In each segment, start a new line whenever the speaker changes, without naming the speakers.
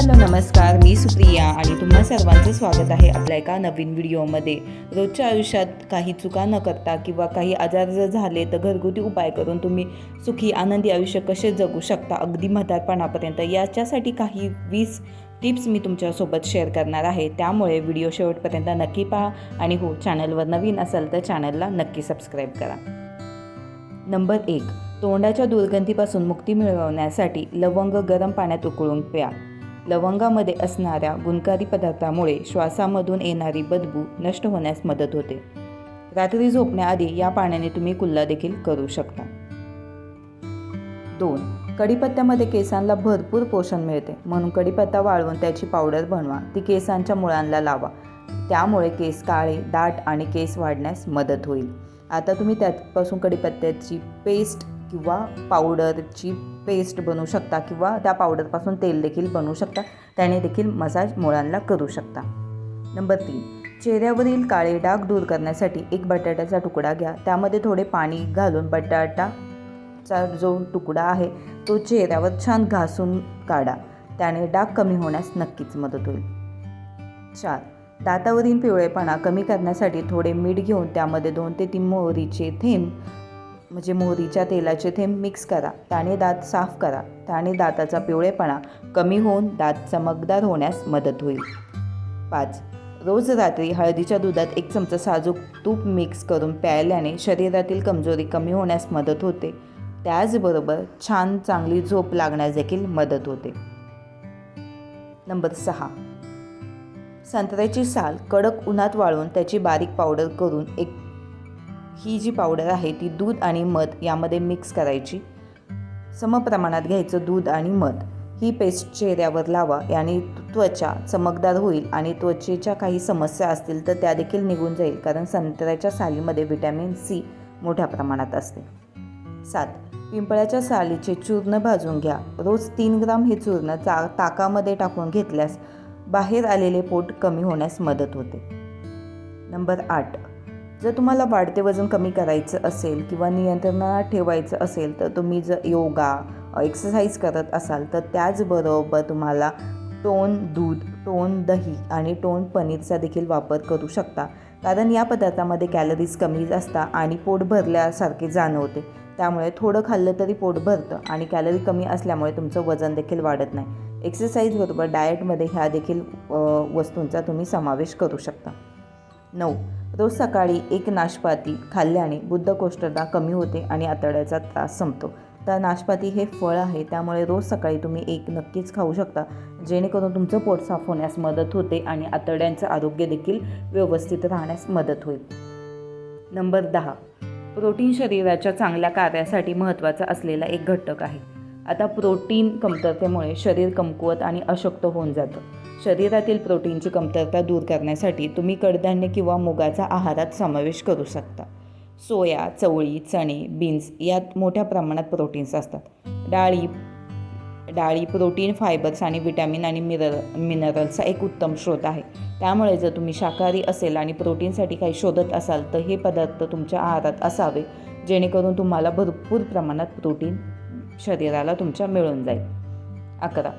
Hello नमस्कार. मी सुप्रिया आणि तुम्हा सर्वांचं स्वागत आहे आपल्या एका नवीन व्हिडिओमध्ये. रोजच्या आयुष्यात काही चुका न करता किंवा काही आजार जर झाले तर घरगुती उपाय करून तुम्ही सुखी आनंदी आयुष्य कसे जगू शकता अगदी म्हातारपणापर्यंत. याच्यासाठी काही वीस टिप्स मी तुमच्यासोबत शेअर करणार आहे. त्यामुळे व्हिडिओ शेवटपर्यंत नक्की पहा आणि हो चॅनलवर नवीन असाल तर चॅनलला नक्की सबस्क्राईब करा. नंबर एक तोंडाच्या दुर्गंधीपासून मुक्ती मिळवण्यासाठी लवंग गरम पाण्यात उकळून प्या. लवंगामध्ये असणाऱ्या गुणकारी पदार्थामुळे श्वासामधून येणारी बदबू नष्ट होण्यास मदत होते. रात्री झोपण्याआधी या पाण्याने तुम्ही कुल्ला देखील करू शकता. दोन कढीपत्त्यामध्ये केसांना भरपूर पोषण मिळते. म्हणून कढीपत्ता वाळवून त्याची पावडर बनवा. ती केसांच्या मुळांना लावा. त्यामुळे केस काळे दाट आणि केस वाढण्यास मदत होईल. आता तुम्ही त्यापासून कढीपत्त्याची पेस्ट किंवा पावडरची पेस्ट बनवू शकता किंवा त्या पावडरपासून तेल देखील बनवू शकता. त्याने देखील मसाज मुळांना करू शकता. नंबर तीन चेहऱ्यावरील काळे डाग दूर करण्यासाठी एक बटाट्याचा तुकडा घ्या. त्यामध्ये थोडे पाणी घालून बटाटाचा जो तुकडा आहे तो चेहऱ्यावर छान घासून काढा. त्याने डाग कमी होण्यास नक्कीच मदत होईल. चार दातावरील पिवळेपणा कमी करण्यासाठी थोडे मीठ घेऊन त्यामध्ये दोन ते तीन मोहरीचे थेंब म्हणजे मोहरीच्या तेलाचे थेंब मिक्स करा. त्याने दात साफ करा. त्याने दाताचा पिवळेपणा कमी होऊन दात चमकदार होण्यास मदत होईल. पाच. रोज रात्री हळदीच्या दुधात एक चमचा साजूक तूप मिक्स करून प्यायल्याने शरीरातील कमजोरी कमी होण्यास मदत होते. त्याचबरोबर छान चांगली झोप लागण्यास देखील मदत होते. नंबर सहा. संत्र्याची साल कडक उन्हात वाळवून त्याची बारीक पावडर करून एक ही जी पावडर आहे ती दूध आणि मध यामध्ये मिक्स करायची. समप्रमाणात घ्यायचं दूध आणि मध. ही पेस्ट चेहऱ्यावर लावा याने त्वचा चमकदार होईल आणि त्वचेच्या काही समस्या असतील तर त्या देखील निघून जाईल कारण संत्र्याच्या सालीमध्ये व्हिटॅमिन सी मोठ्या प्रमाणात असते. सात पिंपळाच्या सालीचे चूर्ण भाजून घ्या. रोज तीन ग्राम हे चूर्ण चा ताकामध्ये टाकून घेतल्यास बाहेर आलेले पोट कमी होण्यास मदत होते. नंबर आठ जर तुम्हाला वाढते वजन कमी करायचं असेल किंवा नियंत्रणात ठेवायचं असेल तर तुम्ही जर योगा एक्सरसाइज करत असाल तर त्याचबरोबर तुम्हाला टोन दूध टोन दही आणि टोन पनीरचा देखील वापर करू शकता. कारण या पदार्थामध्ये कॅलरीज कमी असतात आणि पोट भरल्यासारखे जाणवते. त्यामुळे थोडं खाल्लं तरी पोट भरतं आणि कॅलरी कमी असल्यामुळे तुमचं वजन देखील वाढत नाही. एक्सरसाइजबरोबर डाएटमध्ये ह्या देखील वस्तूंचा तुम्ही समावेश करू शकता. नऊ. रोज सकाळी एक नाशपाती खाल्ल्याने बुद्धकोष्ठता कमी होते आणि आतड्याचा त्रास संपतो. तर नाशपाती हे फळ आहे त्यामुळे रोज सकाळी तुम्ही एक नक्कीच खाऊ शकता. जेणेकरून तुमचं पोट साफ होण्यास मदत होते आणि आतड्यांचं आरोग्य देखील व्यवस्थित राहण्यास मदत होईल. नंबर दहा. प्रोटीन शरीराच्या चांगल्या कार्यासाठी महत्त्वाचा असलेला एक घटक आहे. आता प्रोटीन कमतरतेमुळे शरीर कमकुवत आणि अशक्त होऊन जातं. शरीरातील प्रोटीनची कमतरता दूर करण्यासाठी तुम्ही कडधान्य किंवा मुगाचा आहारात समावेश करू शकता. सोया चवळी चणे बीन्स यात मोठ्या प्रमाणात प्रोटीन्स असतात. डाळी डाळी प्रोटीन फायबर्स आणि विटॅमिन आणि मिनर मिनरल्सचा एक उत्तम स्रोत आहे. त्यामुळे जर तुम्ही शाकाहारी असेल आणि प्रोटीनसाठी काही शोधत असाल तर हे पदार्थ तुमच्या आहारात असावे जेणेकरून तुम्हाला भरपूर प्रमाणात प्रोटीन शरीराला तुमच्या मिळून जाईल. अकरा.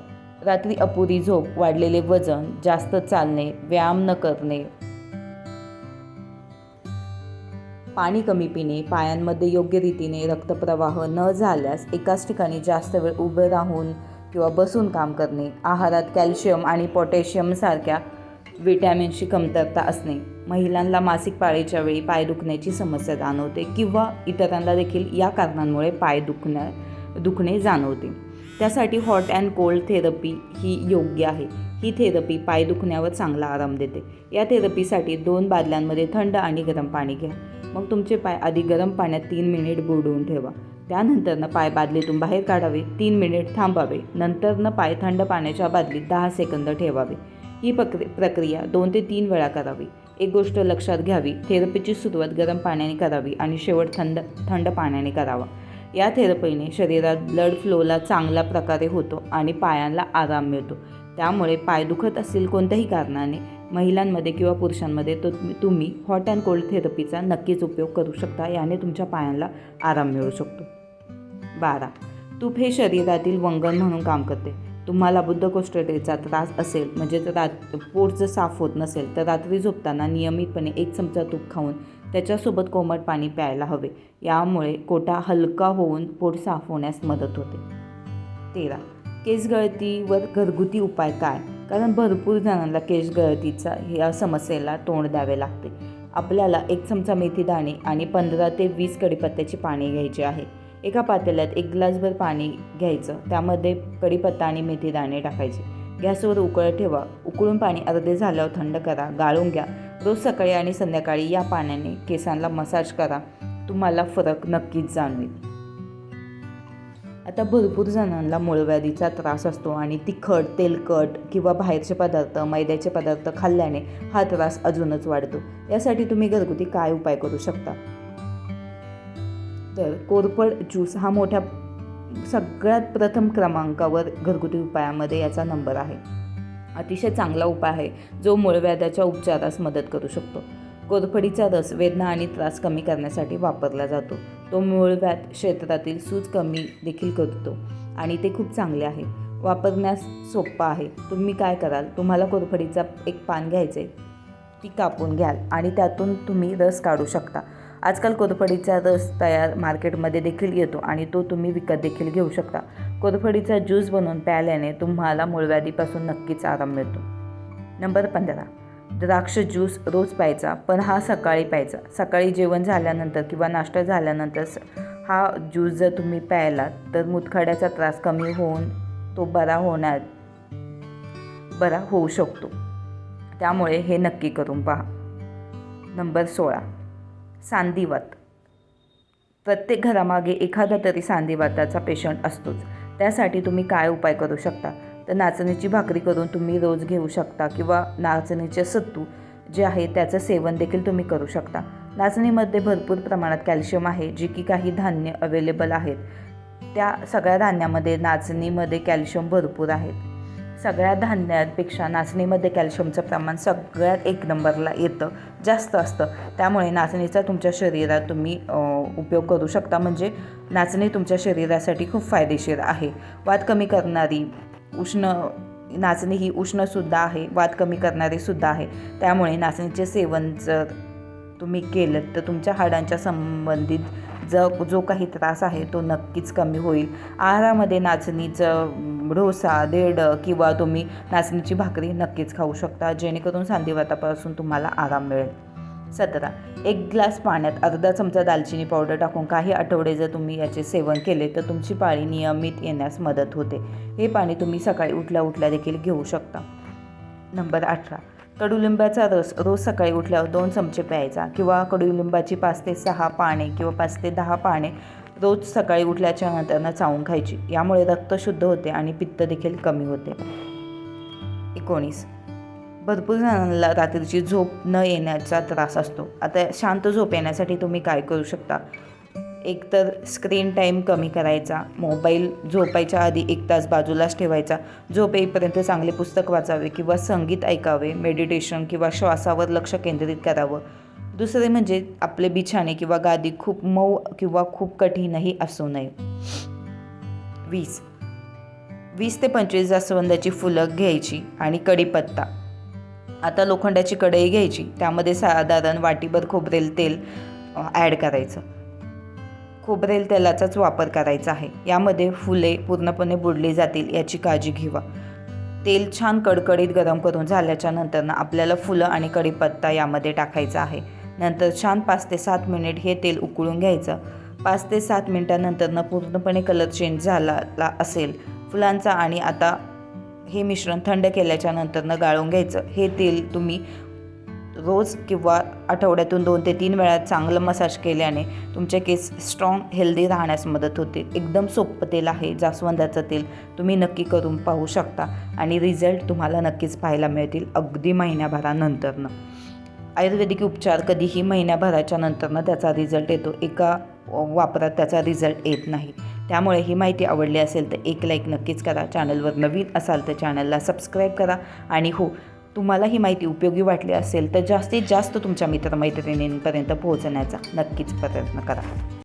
रात्री अपुरी झोप वाढलेले वजन जास्त चालणे व्यायाम न करणे. पाणी कमी पिणे पायांमध्ये योग्य रीतीने रक्तप्रवाह न झाल्यास एकाच ठिकाणी जास्त वेळ उभं राहून किंवा बसून काम करणे. आहारात कॅल्शियम आणि पोटॅशियमसारख्या विटॅमिनची कमतरता असणे. महिलांना मासिक पाळीच्या वेळी पाय दुखण्याची समस्या जाणवते किंवा इतरांना देखील या कारणांमुळे पाय दुखणं दुखणे जाणवते. त्यासाठी हॉट अँड कोल्ड थेरपी ही योग्य आहे. ही थेरपी पाय दुखण्यावर चांगला आराम देते. या थेरपीसाठी दोन बादल्यांमध्ये थंड आणि गरम पाणी घ्या. मग तुमचे पाय आधी गरम पाण्यात तीन मिनिट बुडवून ठेवा. त्यानंतरनं पाय बादलीतून बाहेर काढावे. तीन मिनिट थांबावे. नंतरनं पाय थंड पाण्याच्या बादलीत दहा सेकंद ठेवावे. ही प्रक्रि प्रक्रिया दोन ते तीन वेळा करावी. एक गोष्ट लक्षात घ्यावी. थेरपीची सुरुवात गरम पाण्याने करावी आणि शेवट थंड थंड पाण्याने करावा. या थेरपीने शरीरात ब्लड फ्लोला चांगल्या प्रकारे होतो आणि पायांना आराम मिळतो. त्यामुळे पाय दुखत असतील कोणत्याही कारणाने महिलांमध्ये किंवा पुरुषांमध्ये तो तुम्ही हॉट अँड कोल्ड थेरपीचा नक्कीच उपयोग करू शकता याने तुमच्या पायांना आराम मिळू शकतो. बारा. तूप हे शरीरातील वंगण म्हणून काम करते. तुम्हाला बुद्धकोष्ठतेचा त्रास असेल म्हणजे तर रात पोट जर साफ होत नसेल तर रात्री झोपताना नियमितपणे एक चमचा तूप खाऊन त्याच्यासोबत कोमट पाणी प्यायला हवे. यामुळे कोटा हलका होऊन पोट साफ होण्यास मदत होते. तेरा. केस गळतीवर घरगुती उपाय काय? कारण भरपूर जणांना केस गळतीचा या समस्येला तोंड द्यावे लागते. आपल्याला एक चमचा मेथी दाणे आणि पंधरा ते वीस कडीपत्त्याची पाणी घ्यायची आहे. एका पातेल्यात एक ग्लासभर पाणी घ्यायचं. त्यामध्ये कढीपत्ता आणि मेथी दाणे टाकायचे. गॅसवर उकळ ठेवा. उकळून पाणी अर्धे झाल्यावर थंड करा. गाळून घ्या. रोज सकाळी आणि संध्याकाळी या पाण्याने केसांना मसाज करा. तुम्हाला फरक नक्कीच जाणवेल. आता भरपूर जणांना मूळव्याधीचा त्रास असतो आणि तिखट तेलकट किंवा बाहेरचे पदार्थ मैद्याचे पदार्थ खाल्ल्याने हा त्रास अजूनच वाढतो. यासाठी तुम्ही घरगुती काय उपाय करू शकता? तर कोरफड ज्यूस हा मोठ्या सगळ्यात प्रथम क्रमांकावर घरगुती उपायामध्ये याचा नंबर आहे. अतिशय चांगला उपाय आहे जो मूळव्याधाच्या उपचारास मदत करू शकतो. कोरफडीचा रस वेदना आणि त्रास कमी करण्यासाठी वापरला जातो. तो मूळव्याध क्षेत्रातील सूज कमी देखील करतो आणि ते खूप चांगले आहे. वापरण्यास सोपं आहे. तुम्ही काय कराल? तुम्हाला कोरफडीचा एक पान घ्यायचे ती कापून घ्याल आणि त्यातून तुम्ही रस काढू शकता. आजकाल कोरफडीचा रस तयार मार्केटमध्ये देखील येतो आणि तो तुम्ही विकत देखील घेऊ शकता. कोरफडीचा ज्यूस बनवून प्यायल्याने तुम्हाला मूळव्याधीपासून नक्कीच आराम मिळतो. नंबर पंधरा. द्राक्ष ज्यूस रोज प्यायचा पण हा सकाळी प्यायचा. सकाळी जेवण झाल्यानंतर किंवा नाश्ता झाल्यानंतर स- हा ज्यूस जर तुम्ही प्यायलात तर मुतखड्याचा त्रास कमी होऊन तो बरा होणार बरा होऊ शकतो. त्यामुळे हे नक्की करून पहा. नंबर सोळा. सांधिवात प्रत्येक घरामागे एखादा तरी सांधिवाताचा पेशंट असतोच. त्यासाठी तुम्ही काय उपाय करू शकता? तर नाचणीची भाकरी करून तुम्ही रोज घेऊ शकता किंवा नाचणीचे सत्तू जे आहे त्याचं सेवन देखील तुम्ही करू शकता. नाचणीमध्ये भरपूर प्रमाणात कॅल्शियम आहे जे की काही धान्य अवेलेबल आहेत. त्या सगळ्या धान्यामध्ये नाचणीमध्ये कॅल्शियम भरपूर आहेत. सगळ्या धान्यांपेक्षा नाचणीमध्ये कॅल्शियमचं प्रमाण सगळ्यात एक नंबरला येतं जास्त असतं. त्यामुळे नाचणीचा तुमच्या शरीरात तुम्ही उपयोग करू शकता. म्हणजे नाचणी तुमच्या शरीरासाठी खूप फायदेशीर आहे. वात कमी करणारी उष्ण नाचणी ही उष्णसुद्धा आहे वात कमी करणारीसुद्धा आहे. त्यामुळे नाचणीचे सेवन जर तुम्ही केलं तर तुमच्या हाडांच्या संबंधित ज जो काही त्रास आहे तो नक्कीच कमी होईल. आहारामध्ये नाचणीचं डोसा देड किंवा तुम्ही नाचणीची भाकरी नक्कीच खाऊ शकता जेणेकरून सांधिवातापासून तुम्हाला आराम मिळेल. सतरा एक ग्लास पाण्यात अर्धा चमचा दालचिनी पावडर टाकून काही आठवडे जर तुम्ही याचे सेवन केले तर तुमची पाळी नियमित येण्यास मदत होते. हे पाणी तुम्ही सकाळी उठल्या उठल्या देखील घेऊ शकता. नंबर अठरा कडुलिंबाचा रस रोज सकाळी उठल्यावर दोन चमचे प्यायचा किंवा कडुलिंबाची पाच ते सहा पाने किंवा पाच ते दहा पाने रोज सकाळी उठल्याच्या नंतरनं चावून खायची. यामुळे रक्त शुद्ध होते आणि पित्त देखील कमी होते. एकोणीस. भरपूर जणांना रात्रीची झोप न येण्याचा त्रास असतो. आता शांत झोप येण्यासाठी तुम्ही काय करू शकता? एकतर स्क्रीन टाईम कमी करायचा मोबाईल झोपायच्या आधी एक तास बाजूलाच ठेवायचा झोप येईपर्यंत चांगले पुस्तक वाचावे किंवा संगीत ऐकावे मेडिटेशन किंवा श्वासावर लक्ष केंद्रित करावं. दुसरे म्हणजे आपले बिछाणे किंवा गादी खूप मऊ किंवा खूप कठीणही असू नये. वीस. वीस ते पंचवीस जास्वंदाची फुलं घ्यायची आणि कढीपत्ता. आता लोखंडाची कढई घ्यायची त्यामध्ये साधारण वाटीभर खोबरेल तेल ॲड करायचं. खोबरेल तेलाचाच वापर करायचा आहे. यामध्ये फुले पूर्णपणे बुडली जातील याची काळजी घ्यावा. तेल छान कडकडीत गरम करून झाल्याच्या नंतरनं आपल्याला फुलं आणि कढीपत्ता यामध्ये टाकायचा आहे. नंतर छान पाच ते सात मिनिट हे तेल उकळून घ्यायचं. पाच ते सात मिनिटानंतरनं पूर्णपणे कलर चेंज झाला असेल फुलांचा आणि आता हे मिश्रण थंड केल्याच्या नंतरनं गाळून घ्यायचं. हे तेल तुम्ही रोज किंवा आठवड्यातून दोन ते तीन वेळा चांगलं मसाज केल्याने तुमचे केस स्ट्रॉंग हेल्दी राहण्यास मदत होते. एकदम सोपं तेल आहे जास्वंदाचं तेल तुम्ही नक्की करून पाहू शकता आणि रिझल्ट तुम्हाला नक्कीच पाहायला मिळतील अगदी महिन्याभरानंतरनं. आयुर्वेदिक उपचार कधीही महिन्याभराच्या नंतरनं त्याचा रिझल्ट येतो. एका वापरात त्याचा रिझल्ट येत नाही. त्यामुळे ही माहिती आवडली असेल तर एक लाईक नक्कीच करा. चॅनलवर नवीन असाल तर चॅनलला सबस्क्राईब करा. आणि हो तुम्हाला ही माहिती उपयोगी वाटली असेल तर जास्तीत जास्त तुमच्या मित्रमैत्रिणींपर्यंत पोहोचण्याचा नक्कीच प्रयत्न करा.